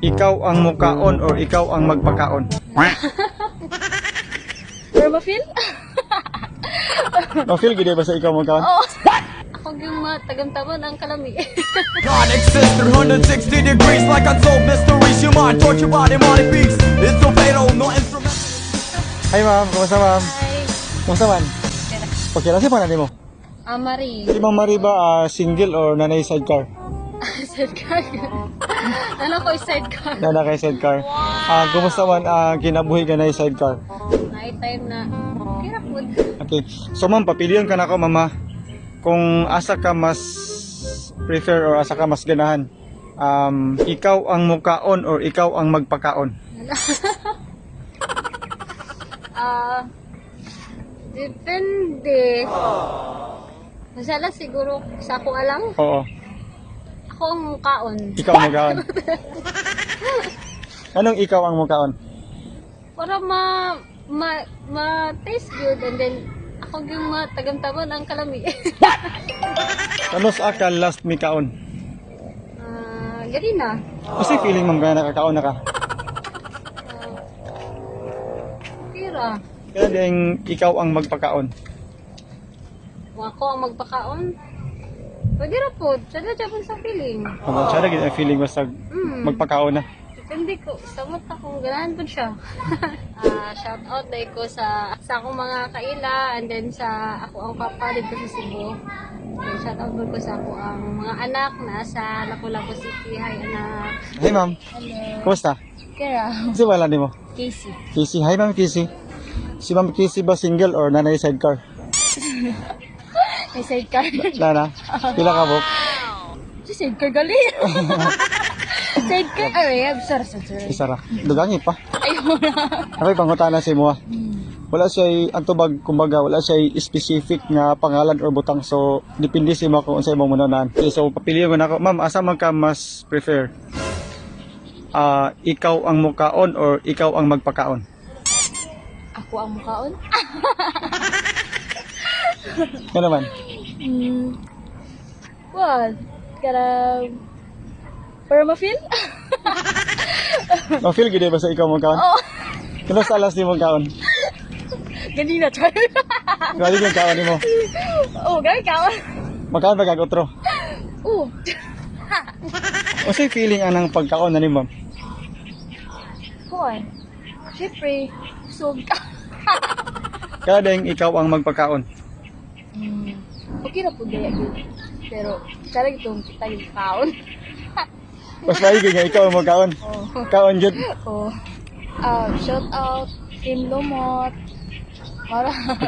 Ikaw ang mukaon or ikaw ang magpakaon? Permafil? Ma-feel gid ba sa ikaw mukaon? Oo. Ako yung matagamtaman ang kalami. God exists 360 degrees like unsolved mysteries. Your mind tortured by demonic beats. It's so fatal, no instrument. Hi ma'am, kumusta ma'am? Ay, Kumusta man? Okay lang si panani mo. Amari. Si Ma'am Marie ba ah, single or nanay sidecar? sidecar. ano ko yung sidecar? Nana kay sidecar. Ah, kumusta man ah, kinabuhi ka na sidecar? Night time na. Kira po. Okay. So ma'am, papiliyon ka na ako mama. Kung asa ka mas prefer or asa ka mas ganahan. Um, ikaw ang mukaon or ikaw ang magpakaon? Ah, depende. Masala siguro sa ako alam. Oo. Ako ang kaon. Ikaw ang mukaon. Anong ikaw ang mukaon? Para ma ma ma taste good and then ako yung matagamtaman ang kalami. Ano sa ka last mi kaon? Ah, gani na. Kasi feeling ma'am kaya nakakaon na ka. Kira. Kaya ding ikaw ang magpakaon. Ako ang magpakaon, pwede ra po. Sada dyan sa feeling. Ako siya lagi ang feeling basta Hmm. magpakaon na. Depende ko. Samot ako. Ganahan po siya. Ah, shout out dahil ko sa sa akong mga kaila and then sa ako ang papa dito sa Cebu. And shout out po ko sa ako ang mga anak na sa Lapu-Lapu City. Hi anak. Hey ma'am, Hello. kumusta? Kira. Kasi wala ni mo. Casey. Casey, hi ma'am Casey. Si ma'am Casey ba single or nanay sidecar? May sidecar. Nana, pila ka buk? Si sidecar gali. sidecar. Ay, I'm sorry, sorry, sorry. Isa ra. Dugangi pa. Ayaw na. Ako'y pangutana si mo. ah. Wala siya ang tubag kumbaga wala siya specific nga pangalan or butang so depende si mo kung unsa imong munanan. Okay, so papiliyon ko na ako. Ma'am, asa man ka mas prefer? Ah, ikaw ang mukaon or ikaw ang magpakaon? Ako ang mukhaon? Nga naman. Hmm. What? Karang... Permafil? Ma-feel gid ba sa ikaw mukaon? Oo. Kano sa alas ni mo kaon? Ganina, try. Grabe yung kaon nimo. Oo, gawin ka. Makaon ba kag otro? Oo. Unsay feeling anang pagkaon na ni ma'am? Hoy. Siyempre, sug ka. Kaya ding ikaw ang magpakaon. Hmm. Okay na po gaya yun. Pero, sarang itong kita yung kaon. Mas maigi nga ikaw ang magkaon. Oo. Kaon jud. Oh. Ah, shout out Team Lumot. Mara.